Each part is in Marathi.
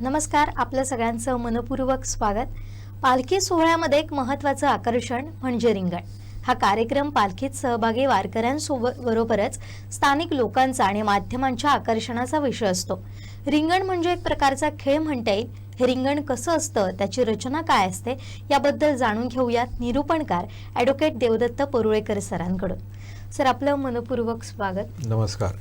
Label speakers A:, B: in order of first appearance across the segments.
A: नमस्कार आपलं सगळ्यांचं मनपूर्वक स्वागत. पालखी सोहळ्यामध्ये एक महत्त्वाचं आकर्षण म्हणजे रिंगण. हा कार्यक्रम पालखीत सहभागी वारकऱ्यांसोबत बरोबरच स्थानिक लोकांचा आणि माध्यमांच्या आकर्षणाचा विषय असतो. रिंगण म्हणजे एक प्रकारचा खेळ म्हणता येईल. हे रिंगण कसं असतं त्याची रचना काय असते याबद्दल जाणून घेऊयात निरूपणकार ॲडव्होकेट देवदत्त परुळेकर सरांकडून. सर आपलं मनपूर्वक स्वागत.
B: नमस्कार.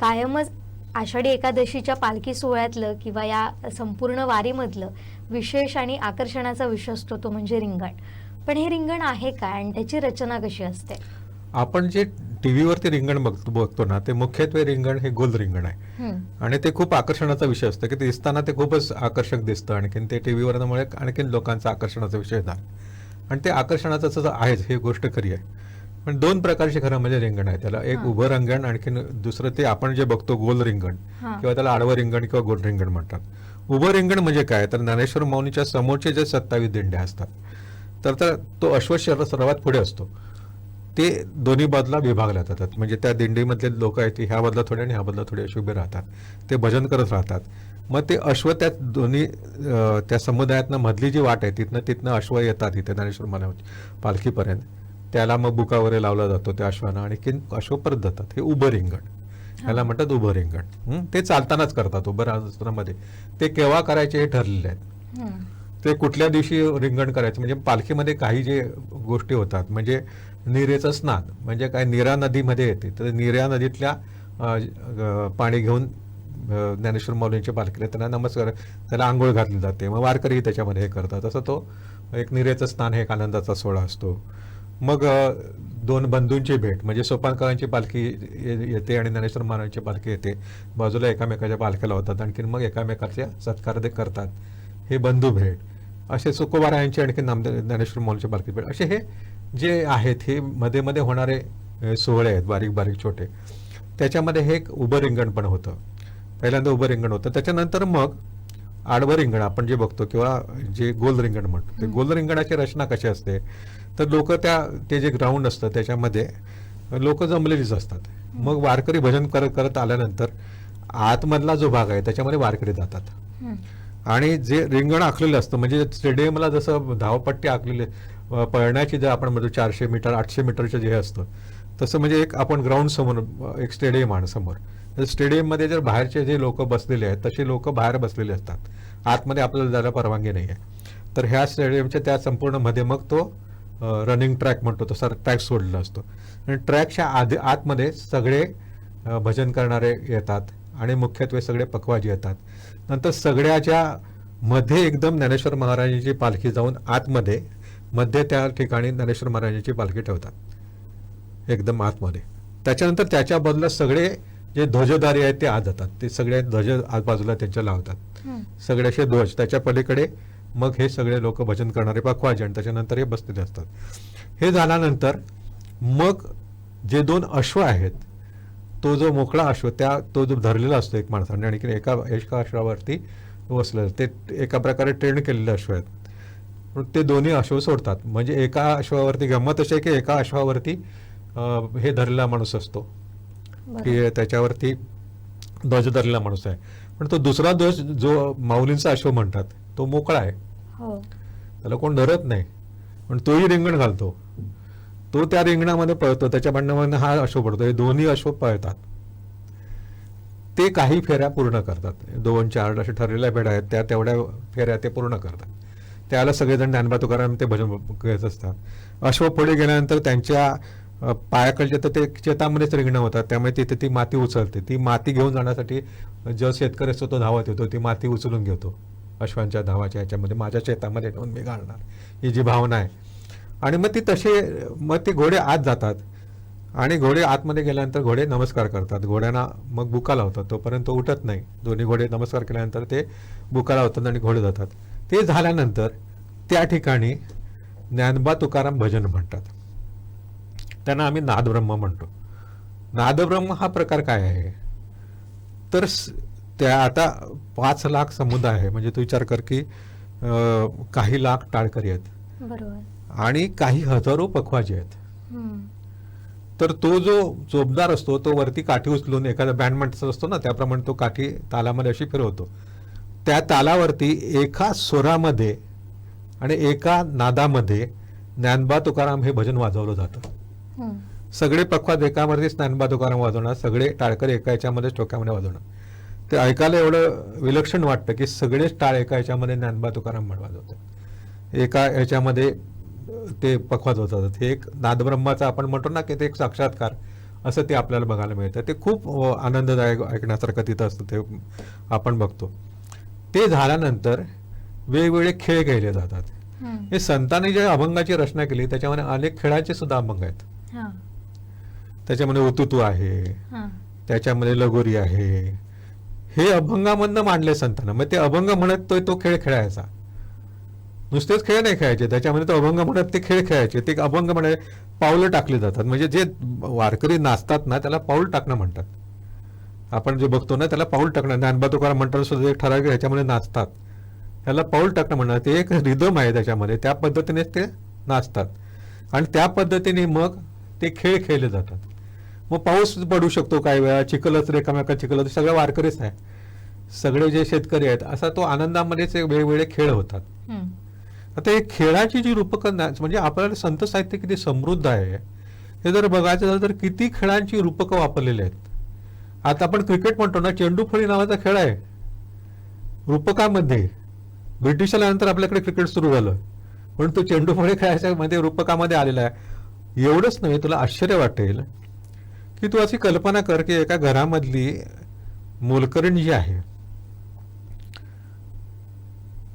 A: कायमच आषाढी एकादशीच्या पालखी सोहळ्यातलं किंवा या संपूर्ण वारीमधलं विशेष आणि आकर्षणाचा विषय असतो तो म्हणजे रिंगण. पण हे रिंगण आहे काय आणि त्याची रचना कशी असते?
B: आपण जे टी व्हीवरती रिंगण बघतो बघतो ना ते मुख्यत्वे रिंगण हे गोल रिंगण आहे. आणि ते खूप आकर्षणाचा विषय असतो की ते दिसताना ते खूपच आकर्षक दिसतं आणखीन ते टी व्हीवरमुळे आणखीन लोकांचा आकर्षणाचा विषय झाला. आणि ते आकर्षणाचं आहेच ही गोष्ट खरी आहे. पण दोन प्रकारचे खरं म्हणजे रिंगण आहे. त्याला एक. उभं रिंगण आणखीन दुसरं ते आपण जे बघतो गोल रिंगण. किंवा त्याला आडवं रिंगण किंवा गोल रिंगण म्हणतात. उभं रिंगण म्हणजे काय? तर ज्ञानेश्वर मौनीच्या समोरचे जे सत्तावीस दिंड्या असतात तर तर तो अश्व शर- सर्वात पुढे असतो. ते दोन्ही बाजूला विभागल्या जातात. म्हणजे त्या दिंडीमधले लोक आहेत ह्या बाजूला थोडे आणि ह्या बाजूला थोडे असे उभे राहतात. ते भजन करत राहतात. मग ते अश्व त्या दोन्ही त्या समुदायातनं मधली जी वाट आहे तिथनं तिथनं अश्व येतात इथे ज्ञानेश्वर मला पालखीपर्यंत. त्याला मग बुका वगैरे लावला जातो त्या अश्वानं. आणि की अश्व परत जातात. हे उभं रिंगण. ह्याला म्हणतात उभं रिंगण? ते चालतानाच करतात उभं राहण्यामध्ये ते केव्हा करायचे हे ठरलेले आहेत ते कुठल्या दिवशी रिंगण करायचं? म्हणजे पालखीमध्ये काही जे गोष्टी होतात म्हणजे निरेचं स्नान म्हणजे काय नीरा नदीमध्ये येते. तर नीरा नदीतल्या पाणी घेऊन ज्ञानेश्वर माऊलींच्या पालखीला त्यांना नमस्कार त्याला आंघोळ घातली जाते. मग वारकरी त्याच्यामध्ये हे करतात. असं तो एक निरेचं स्नान हे एक आनंदाचा सोहळा असतो. मग दोन बंधूंची भेट म्हणजे सोपानकरांची पालखी येते आणि ज्ञानेश्वर महाराजांची पालखी येते. बाजूला एकामेकाच्या पालख्याला होतात आणखीन मग एकामेकाचे सत्कार ते करतात. हे बंधू भेट. असे सुकोबारायांची आणखी नामदेव ज्ञानेश्वर मौलचे पालखी भेट. असे हे जे आहेत हे मध्ये मध्ये होणारे सोहळे आहेत बारीक बारीक छोटे. त्याच्यामध्ये हे एक उभं रिंगण पण होतं. पहिल्यांदा उभं रिंगण होतं. त्याच्यानंतर मग आडवं रिंगण आपण जे बघतो किंवा जे गोल रिंगण म्हणतो. ते गोल रिंगणाची रचना कशी असते? तर लोक त्या ते जे ग्राउंड असतं त्याच्यामध्ये लोक जमलेलीच असतात. मग वारकरी भजन करत करत आल्यानंतर आतमधला जो भाग आहे त्याच्यामध्ये वारकरी जातात. आणि जे रिंगण आखलेलं असतं म्हणजे स्टेडियमला जसं धावपट्टी आखलेली पळण्याची जर आपण म्हणतो चारशे मीटर आठशे मीटरचं जे असतं तसं म्हणजे एक आपण ग्राउंड समोर एक स्टेडियम आहे समोर. तर स्टेडियममध्ये जर बाहेरचे जे लोक बसलेले आहेत तसे लोक बाहेर बसलेले असतात. आतमध्ये आपल्याला जायला परवानगी नाही आहे तर ह्या स्टेडियमच्या त्या संपूर्णमध्ये मग तो रनिंग ट्रॅक म्हणतो तसा ट्रॅक सोडलेला असतो. आणि ट्रॅकच्या आधी आतमध्ये सगळे भजन करणारे येतात आणि मुख्यत्वे सगळे पकवाजी येतात. नंतर सगळ्याच्या मध्ये एकदम ज्ञानेश्वर महाराजांची पालखी जाऊन आतमध्ये मध्ये त्या ठिकाणी ज्ञानेश्वर महाराजांची पालखी ठेवतात. एकदम आतमध्ये. त्याच्यानंतर त्याच्या बदला सगळे जे ध्वजधारी आहेत ते आत जातात. ते सगळे ध्वज आजबाजूला त्यांच्या लावतात.
A: हम्म,
B: सगळे असे ध्वज. त्याच्या पलीकडे मग हे सगळे लोक भजन करणारे पखवाजी आणि त्याच्यानंतर हे बसलेले असतात. हे झाल्यानंतर मग जे दोन अश्व आहेत तो जो मोकळा अश्व त्या तो जो धरलेला असतो एक माणसाने आणि एका एका अश्वावरती बसलेलं ते एका प्रकारे ट्रेन केलेले अश्व आहेत. ते दोन्ही अश्व सोडतात. म्हणजे एका अश्वावरती गंमत अशी आहे की एका अश्वावरती हे धरलेला माणूस असतो. की त्याच्यावरती ध्वज धरलेला माणूस आहे. पण तो दुसरा ध्वज जो माऊलींचा अश्व म्हणतात तो मोकळा आहे.
A: हो.
B: त्याला कोण धरत नाही. पण तोही रिंगण घालतो. तो त्या रिंगणामध्ये पळतो. त्याच्या भांडणामध्ये हा अश्व पडतो. हे दोन्ही अश्व पळतात. ते काही फेऱ्या पूर्ण करतात. दोन चार असे ठरलेल्या फेऱ्या आहेत. त्या तेवढ्या फेऱ्या ते पूर्ण करतात. त्याला सगळेजण ज्ञानबा तुकाराम ते भजन घेत असतात. अश्व पुढे गेल्यानंतर त्यांच्या अ, पायाकडच्या तर ते शेतामध्येच रिंगणं होतात. त्यामुळे तिथे ती माती उचलते. ती माती घेऊन जाण्यासाठी जो शेतकरी असतो तो धावत येतो. ती माती उचलून घेतो. अश्वांच्या धावाच्या ह्याच्यामध्ये माझ्या शेतामध्ये ठेवून मी घालणार. ही जी भावना आहे. आणि मग ती तसे मग ते घोडे आत जातात. आणि घोडे आतमध्ये गेल्यानंतर घोडे नमस्कार करतात. घोड्यांना मग बुका लावतात. तोपर्यंत तो उठत नाही. दोन्ही घोडे नमस्कार केल्यानंतर ते बुका लावतात आणि घोडे जातात. ते झाल्यानंतर त्या ठिकाणी ज्ञानबा तुकाराम भजन म्हणतात. त्यांना आम्ही नादब्रह्म म्हणतो. नादब्रह्म हा प्रकार काय आहे? तर त्या आता पाच लाख समुदाय आहे. म्हणजे तू विचार कर की काही लाख टाळकरी आहेत. आणि काही हजारो पखवाजी आहेत. तर तो जो चोपदार असतो तो वरती काठी उचलून एखादा बँड म्हणत असतो ना त्याप्रमाणे तो काठी तालामध्ये अशी फिरवतो. त्या तालावरती एका स्वरामध्ये आणि एका नादामध्ये ज्ञानबा तुकाराम हे भजन वाजवलं जातं. सगळे पक्वाद एकावरतीच ज्ञानबा तुकाराम वाजवणार सगळे टाळकर एका याच्यामध्येच टोक्यामध्ये वाजवणार. ते ऐकायला एवढं विलक्षण वाटतं की सगळेच टाळ एका याच्यामध्ये ज्ञानबा तुकाराम म्हण वाजवतात एका याच्यामध्ये ते पखवाज होतात हे एक नादब्रह्माचा आपण म्हणतो ना की ते एक साक्षात्कार असं ते आपल्याला बघायला मिळतं. ते खूप आनंददायक ऐकण्यासारखं तिथं असतं ते आपण बघतो. ते झाल्यानंतर वेगवेगळे खेळ खेळले जातात. हे संतांनी जे अभंगाची रचना केली त्याच्यामध्ये अनेक खेळाचे सुद्धा अभंग आहेत. त्याच्यामध्ये उतुतू आहे. त्याच्यामध्ये लगोरी आहे. हे अभंगामधनं मांडले संतांना. मग ते अभंग म्हणत तो तो खेळ खेळायचा. नुसतेच खेळ नाही खेळायचे. त्याच्यामध्ये तो अभंग म्हणत ते खेळ खेळायचे. ते अभंग म्हणे पावलं टाकली जातात. म्हणजे जे वारकरी नाचतात ना त्याला पाऊल टाकणं म्हणतात. आपण जे बघतो ना त्याला पाऊल टाकणं. ज्ञानबा तुकाराम म्हणतात सुद्धा एक ठराविक ह्याच्यामध्ये नाचतात. त्याला पाऊल टाकणं म्हणतात ते एक रिदम आहे त्याच्यामध्ये. त्या पद्धतीनेच ते नाचतात. आणि त्या पद्धतीने मग ते खेळ खेळले जातात. मग पाऊस पडू शकतो काही वेळा चिखलच रेखामेका चिखलच सगळे वारकरीच आहे सगळे जे शेतकरी आहेत असा तो आनंदामध्येच वेगवेगळे खेळ होतात. आता हे खेळाची जी रूपकं म्हणजे आपल्याला संत साहित्य किती समृद्ध आहे हे जर बघायचं झालं तर किती खेळांची रूपकं वापरलेली आहेत. आता आपण क्रिकेट म्हणतो ना चेंडू फळी नावाचा खेळ आहे. रूपकामध्ये ब्रिटिश आल्यानंतर आपल्याकडे क्रिकेट सुरू झालं. पण तो चेंडू फळी खेळायच्या मध्ये रूपकामध्ये आलेला आहे. एवढंच नव्हे तुला आश्चर्य वाटेल की तू अशी कल्पना कर की एका घरामधली मोलकरीण जी आहे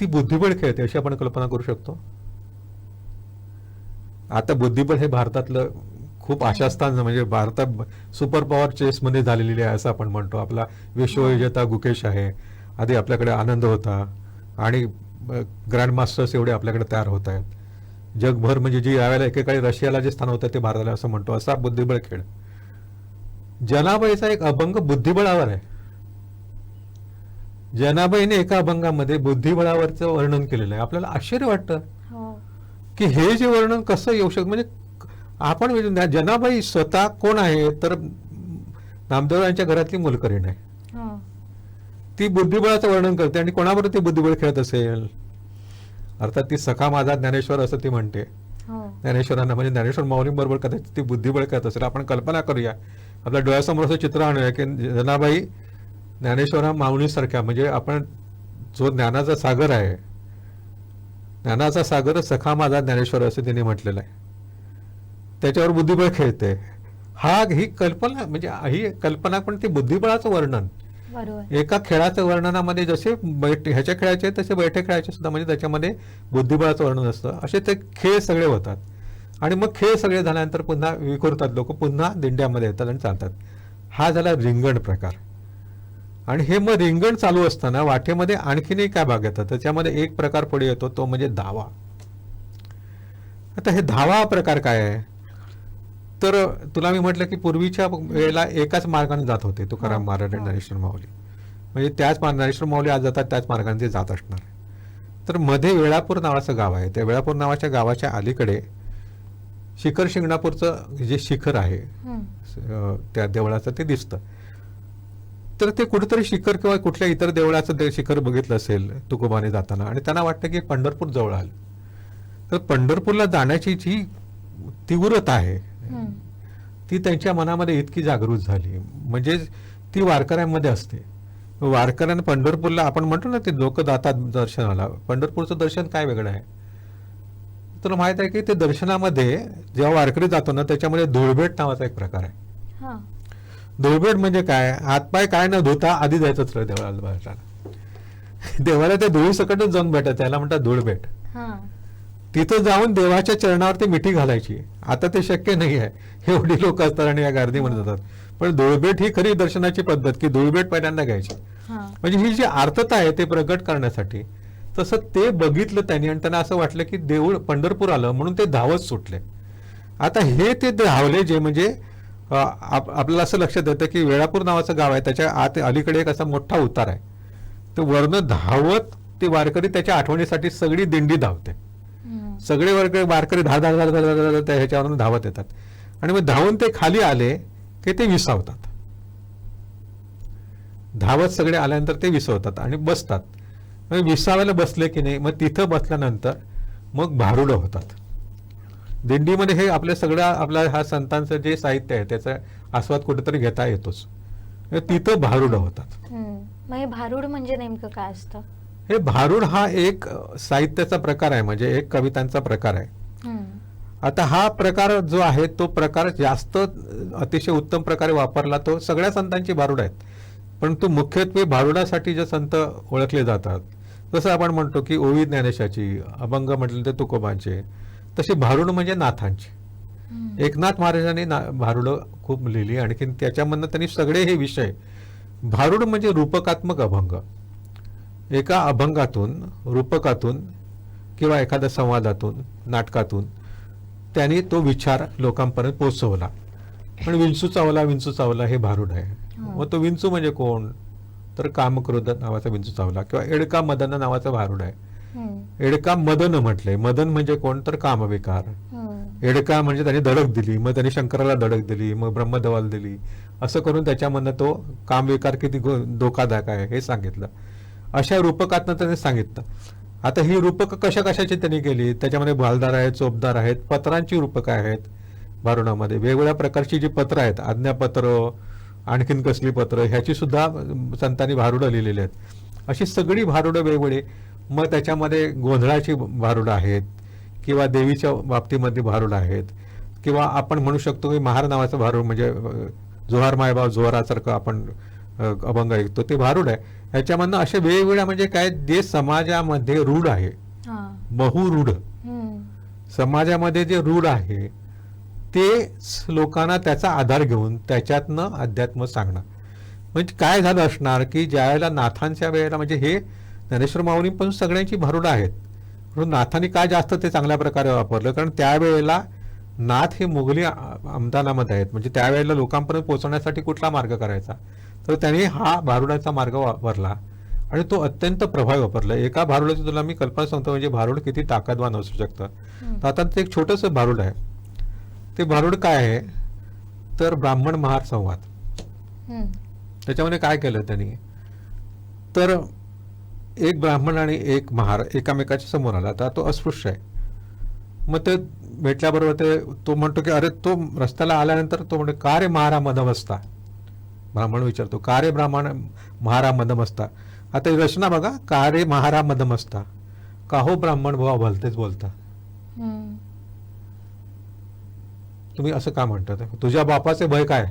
B: ती बुद्धिबळ खेळते अशी आपण कल्पना करू शकतो? आता बुद्धिबळ हे भारतातलं खूप आशास्थान म्हणजे भारतात सुपर पॉवर चेस मध्ये झालेली आहे असं आपण म्हणतो. आपला विश्वविजेता गुकेश आहे आधी आपल्याकडे आनंद होता आणि ग्रँड मास्टर्स एवढे आपल्याकडे तयार होत आहेत. जगभर म्हणजे जी यावेळेला एकेकाळी रशियाला जे स्थान होतं ते भारताला असं म्हणतो असा बुद्धिबळ खेळ. जनाबाईचा एक अभंग बुद्धिबळावर आहे. जनाबाईने एका अभंगामध्ये बुद्धिबळावरचं वर्णन केलेलं आहे. आपल्याला आश्चर्य वाटतं.
A: हो.
B: की हे जे वर्णन कसं येऊ शकतं? म्हणजे आपण जनाबाई स्वतः कोण आहे? तर नामदेव यांच्या घरातली मुलकरीण आहे.
A: हो.
B: ती बुद्धिबळाचं वर्णन करते आणि कोणाबरोबर ती बुद्धिबळ खेळत असेल? अर्थात ती सखा माझा ज्ञानेश्वर असं ती म्हणते.
A: हो.
B: ज्ञानेश्वरांना म्हणजे ज्ञानेश्वर माऊलींबरोबर कदाचित ती बुद्धिबळ खेळत असेल. आपण कल्पना करूया. आपल्या डोळ्यासमोर असं चित्र आणूया की जनाबाई ज्ञानेश्वरा माऊलीसारख्या म्हणजे आपण जो ज्ञानाचा सागर आहे ज्ञानाचा सागर सखा माझा ज्ञानेश्वर असं तिने म्हटलेलं आहे. त्याच्यावर बुद्धिबळ खेळते. हा ही कल्पना म्हणजे ही कल्पना पण ती बुद्धिबळाचं वर्णन. एका खेळाचं वर्णनामध्ये जसे बैठ ह्याच्या खेळाचे तसे बैठे खेळायचे सुद्धा म्हणजे त्याच्यामध्ये बुद्धिबळाचं वर्णन असतं. असे ते खेळ सगळे होतात. आणि मग खेळ सगळे झाल्यानंतर पुन्हा विखुरतात लोक पुन्हा दिंड्यामध्ये येतात आणि चालतात. हा झाला रिंगण प्रकार. आणि हे मग रिंगण चालू असताना वाटेमध्ये आणखीन एक काय भाग येतात? त्याच्यामध्ये एक प्रकार पुढे येतो तो म्हणजे धावा. आता हे धावा प्रकार काय आहे? तर तुला मी म्हटलं की पूर्वीच्या वेळेला एकाच मार्गाने जात होते तुकाराम महाराज आणि. ज्ञानेश्वर माऊली. म्हणजे त्याच मार्ग ज्ञानेश्वर माऊली आज जातात त्याच मार्गाने ते जात असणार. तर मध्ये वेळापूर नावाचं गाव आहे. त्या वेळापूर नावाच्या गावाच्या अलीकडे शिखर शिंगणापूरचं जे शिखर आहे त्या देवळाचं ते दिसतं. तर ते कुठेतरी शिखर किंवा कुठल्या इतर देवळाचं शिखर बघितलं असेल तुकोबाने जाताना आणि त्यांना वाटतं की पंढरपूर जवळ आलं. तर पंढरपूरला जाण्याची जी तीव्रता आहे. ती त्यांच्या मनामध्ये इतकी जागृत झाली. म्हणजे ती वारकऱ्यांमध्ये असते. वारकऱ्यांना पंढरपूरला आपण म्हणतो ना ते लोक जातात दर्शनाला. पंढरपूरचं दर्शन काय वेगळं आहे? तुला माहीत आहे की ते दर्शनामध्ये जेव्हा वारकरी जातो ना त्याच्यामध्ये धुळभेट नावाचा एक प्रकार आहे.
A: हा.
B: धुळभेट म्हणजे काय? हातपाय काय न धुता आधी जायचंच रे देवाला भेटायला देवाला त्या धुळी सकटच जाऊन भेटत त्याला म्हणतात धुळभेट. तिथं जाऊन देवाच्या चरणावरती मिठी घालायची. आता ते शक्य नाही आहे. एवढी लोक असतात आणि या गर्दीमध्ये जातात. पण धुळभेट ही खरी दर्शनाची पद्धत की धुळभेट पहिल्यांदा घ्यायची. म्हणजे ही जी आर्तता आहे ते प्रगट करण्यासाठी तसं ते बघितलं त्यांनी आणि त्यांना असं वाटलं की देऊळ पंढरपूर आलं म्हणून ते धावत सुटले. आता हे ते धावले जे म्हणजे आपल्याला असं लक्षात येतं की वेळापूर नावाचं गाव आहे त्याच्या आत अलीकडे एक असा मोठा उतार आहे. तर वरनं धावत ते वारकरी त्याच्या आठवणीसाठी सगळी दिंडी धावते. सगळे वारकरी वारकरी धाड धाड धाड धाड त्या ह्याच्यावरून धावत येतात. आणि मग धावून ते खाली आले की ते विसावतात. धावत सगळे आल्यानंतर ते विसवतात आणि बसतात. मग विसाव्याला बसले की नाही मग तिथं बसल्यानंतर मग भारुडं होतात. दिंडीमध्ये हे आपल्या सगळ्या आपल्या हा संतांचं जे साहित्य आहे त्याचा आस्वाद कुठेतरी घेता येतोच. तिथं भारुडं होतात.
A: भारूड म्हणजे नेमकं काय असतं?
B: हे भारुड हा एक साहित्याचा प्रकार आहे म्हणजे एक कवितांचा प्रकार आहे. आता हा प्रकार जो आहे तो प्रकार जास्त अतिशय उत्तम प्रकारे वापरला तो सगळ्या संतांची भारुड आहेत. परंतु मुख्यत्वे भारुडासाठी जे संत ओळखले जातात जसं आपण म्हणतो की ओवी ज्ञानेशाची अभंग म्हटलं तर तुकोबांचे तशी भारुड म्हणजे नाथांची. एकनाथ महाराजांनी ना भारुडं खूप लिहिली आणखीन त्याच्यामधनं त्यांनी सगळे हे विषय भारुड म्हणजे रूपकात्मक अभंग. एका अभंगातून रूपकातून किंवा एखाद्या संवादातून नाटकातून त्यांनी तो विचार लोकांपर्यंत पोचवला पण विंचू चावला विंचू चावला हे भारुड आहे.
A: हो.
B: मग तो विंचू म्हणजे कोण? तर कामक्रोध नावाचा विंचू चावला. किंवा एडका मदन नावाचा भारुड आहे. एडका मदन म्हटलंय मदन म्हणजे कोण? तर कामविकार. एडका म्हणजे त्यांनी धडक दिली. मग त्यांनी शंकराला धडक दिली. मग ब्रह्मदेवाला दिली. असं करून त्याच्यामधनं तो कामविकार किती धोकादायक आहे हे सांगितलं. अशा रूपकातनं त्यांनी सांगितलं. आता ही रूपक कशा कशाची त्यांनी केली? त्याच्यामध्ये भालदार आहेत चोपदार आहेत. पत्रांची रूपकं आहेत भारुणामध्ये वेगवेगळ्या प्रकारची जी पत्र आहेत आज्ञापत्र आणखीन कसली पत्र? ह्याची सुद्धा संतांनी भारुडं लिहिलेली आहेत. अशी सगळी भारुडं वेगवेगळी. मग त्याच्यामध्ये गोंधळाची भारुडं आहेत किंवा देवीच्या बाबतीमध्ये भारुड आहेत किंवा आपण म्हणू शकतो की महार नावाचं भारूड म्हणजे जोहार मायबाव जोहारासारखं आपण अभंग ऐकतो ते भारूड आहे. ह्याच्यामधनं असे वेगवेगळ्या म्हणजे काय जे समाजामध्ये रूढ आहे.
A: हा.
B: बहुरूढ. समाजामध्ये जे रूढ आहे ते लोकांना त्याचा आधार घेऊन त्याच्यातनं अध्यात्म सांगणं. म्हणजे काय झालं असणार की ज्यावेळेला नाथांच्या वेळेला म्हणजे हे ज्ञानेश्वर माऊली पण सगळ्यांची भारुड आहेत. म्हणून नाथांनी काय जास्त ते चांगल्या प्रकारे वापरलं? कारण त्यावेळेला नाथ हे मुघली आमदानामध्ये आहेत. म्हणजे त्यावेळेला लोकांपर्यंत पोहोचण्यासाठी कुठला मार्ग करायचा? तर त्यांनी हा भारुडाचा मार्ग वापरला आणि तो अत्यंत प्रभावी वापरला. एका भारुडाची तुला मी कल्पना सांगतो म्हणजे भारुड किती ताकदवान असू शकतं. तर आता ते एक छोटंसं भारुड आहे. ते भारुड काय आहे? तर ब्राह्मण महार संवाद. त्याच्यामध्ये काय केलं त्यांनी? तर एक ब्राह्मण आणि एक महार एकामेकाच्या समोर आला. तर तो अस्पृश्य आहे. मग ते भेटल्याबरोबर ते तो म्हणतो की अरे तो रस्त्याला आल्यानंतर तो म्हणतो का रे महारा मदमस्ता? ब्राह्मण विचारतो का रे ब्राह्मण महारा मदमस्ता? आता ही रचना बघा का रे महारा मदमस्ता? का हो ब्राह्मण भावा भलतेच बोलता. तुम्ही असं का म्हणतात? तुझ्या बापाचे भय काय?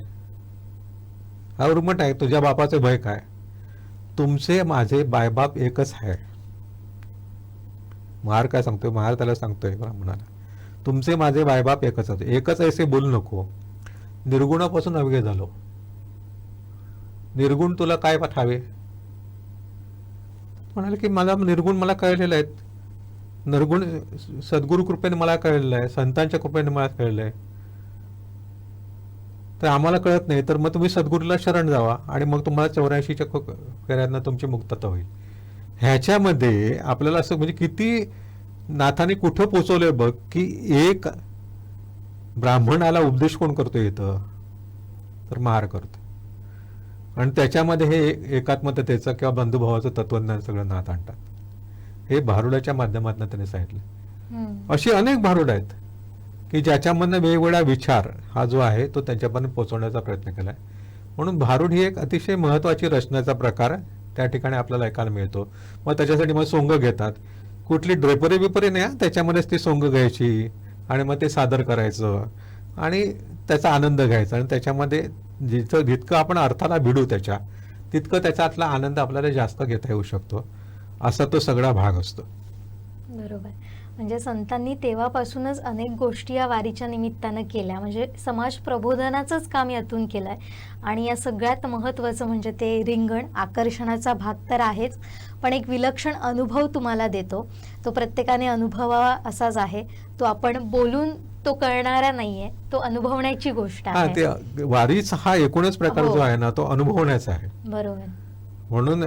B: हा उर्मट आहे तुझ्या बापाचे भय काय? तुमचे माझे बायबाप एकच आहे. महार काय सांगतोय? महार त्याला सांगतोय ब्राह्मणाला तुमचे माझे बायबाप एकच आहे एकच ऐसे बोलू नको. निर्गुणापासून अवघे झालो. निर्गुण तुला काय पाठावे? म्हणाले की मला निर्गुण मला कळलेले आहेत. निर्गुण सद्गुरु कृपेने मला कळलेलं आहे. संतांच्या कृपेने मला कळलं आहे. तर आम्हाला कळत नाही. तर मग तुम्ही सद्गुरूला शरण जावा आणि मग तुम्हाला चौऱ्याऐंशीच्या फेऱ्यांना तुमची मुक्तता होईल. ह्याच्यामध्ये आपल्याला असं म्हणजे किती नाथाने कुठं पोचवलंय बघ की एक ब्राह्मणाला उपदेश कोण करतो इथं? तर महार करतो आणि त्याच्यामध्ये हे एकात्मतेचं किंवा बंधुभावाचं तत्वज्ञान सगळं नाथ आणतात. हे भारुडाच्या माध्यमातून त्याने सांगितलं. अशी अनेक भारुड आहेत. की ज्याच्यामधनं वेगवेगळा विचार हा जो आहे तो त्यांच्यापर्यंत पोचवण्याचा प्रयत्न केला आहे म्हणून भारुड ही एक अतिशय महत्त्वाची रचनेचा प्रकार त्या ठिकाणी आपल्याला ऐकायला मिळतो. मग त्याच्यासाठी मग सोंग घेतात. कुठली ड्रेपरी बिपरी नाही त्याच्यामध्येच ती सोंग घ्यायची आणि मग ते सादर करायचं आणि त्याचा आनंद घ्यायचा आणि त्याच्यामध्ये जिथं जितकं आपण अर्थाला भिडू त्याच्या तितकं त्याच्यातला आनंद आपल्याला जास्त घेता येऊ शकतो. असा तो सगळा भाग असतो.
A: बरोबर. म्हणजे संतांनी तेव्हापासूनच अनेक गोष्टी या वारीच्या निमित्तानं केल्या. म्हणजे समाज प्रबोधनाचंच काम यातून केलंय. आणि या सगळ्यात महत्त्वाचं म्हणजे ते रिंगण आकर्षणाचा भाग तर आहेच पण एक विलक्षण अनुभव तुम्हाला देतो. तो प्रत्येकाने अनुभवावा असाच आहे. तो आपण बोलून तो कळणारा नाहीये तो अनुभवण्याची गोष्ट
B: हा
A: आहे.
B: ते वारीचा हा एकूणच प्रकार
A: हो.
B: जो आहे ना तो अनुभवण्याचा आहे.
A: बरोबर.
B: म्हणून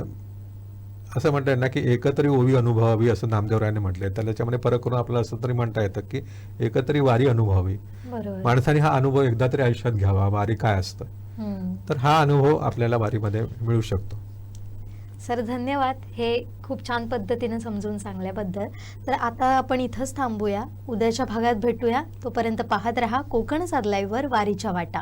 B: असं म्हणतात ना की एकतरी ओवी अनुभवावी असं नामदेवरायाने म्हटलंय. तर त्याच्यामध्ये फरक करून आपल्याला असं तरी म्हणता येतं की एकतरी वारी अनुभवावी. माणसाने हा अनुभव एकदा तरी आयुष्यात घ्यावा वारी काय असतं. तर हा अनुभव आपल्याला वारीमध्ये मिळू शकतो.
A: सर धन्यवाद. हे खूप छान पद्धतीने समजून सांगल्याबद्दल. तर आता आपण इथंच थांबूया. उद्याच्या भागात भेटूया. तोपर्यंत पाहत रहा कोकण सात लाईव्हवर वारीच्या वाटा.